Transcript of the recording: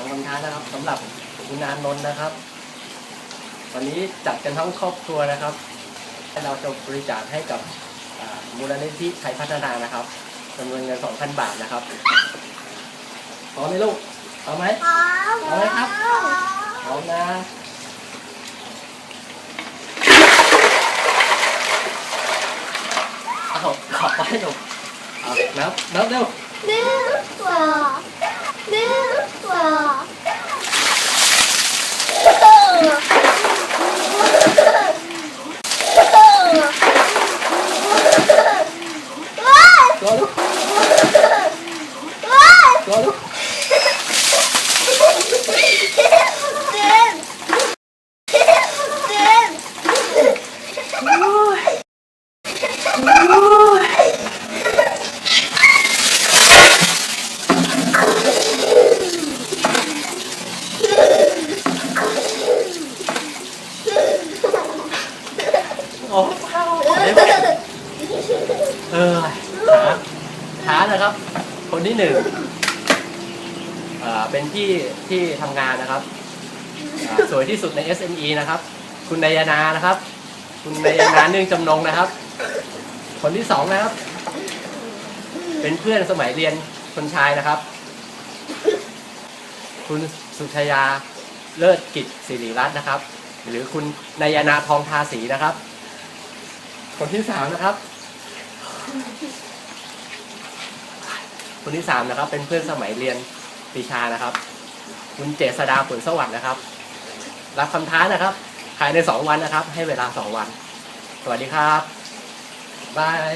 ามคำท้านะครับสำหรับคุณนานนท์นะครับ วันนี้จัดกันทั้งครอบครัวนะครับเราจะบริจาคให้กับมูลนิธิไทยพัฒนานะครับจำนวนเงิน 2,000 บาทนะครับพร้อมไหมลูกพร้อมไหมพร้อมไหมครับพร้อมนะเอาขอบไปลูกนับนับเร็วหนึ่งสองหนึ่งสองว้าย ตัวลูกว้ายตัวลูกเดินเดินโอ้เออช้าช้านะครับ คนที่หนึ่งเอ่อเป็นพี่ที่ทำงานนะครับอ่าสวยที่สุดใน SME นะครับ คุณนายนานะครับ คุณนายนาเนื่องจำนงนะครับ คนที่สองนะครับ เป็นเพื่อนสมัยเรียนคนชายนะครับ คุณสุชยาเลิศกิจศิริรัตน์นะครับ หรือคุณนายนาทองทาสีนะครับ คนที่สามนะครับ คนที่สามนะครับ เป็นเพื่อนสมัยเรียนปีชานะครับ คุณเจษดาผลสวัสดิ์นะครับ รับคำท้านะครับภายในสองวันนะครับ ให้เวลาสองวัน สวัสดีครับบาย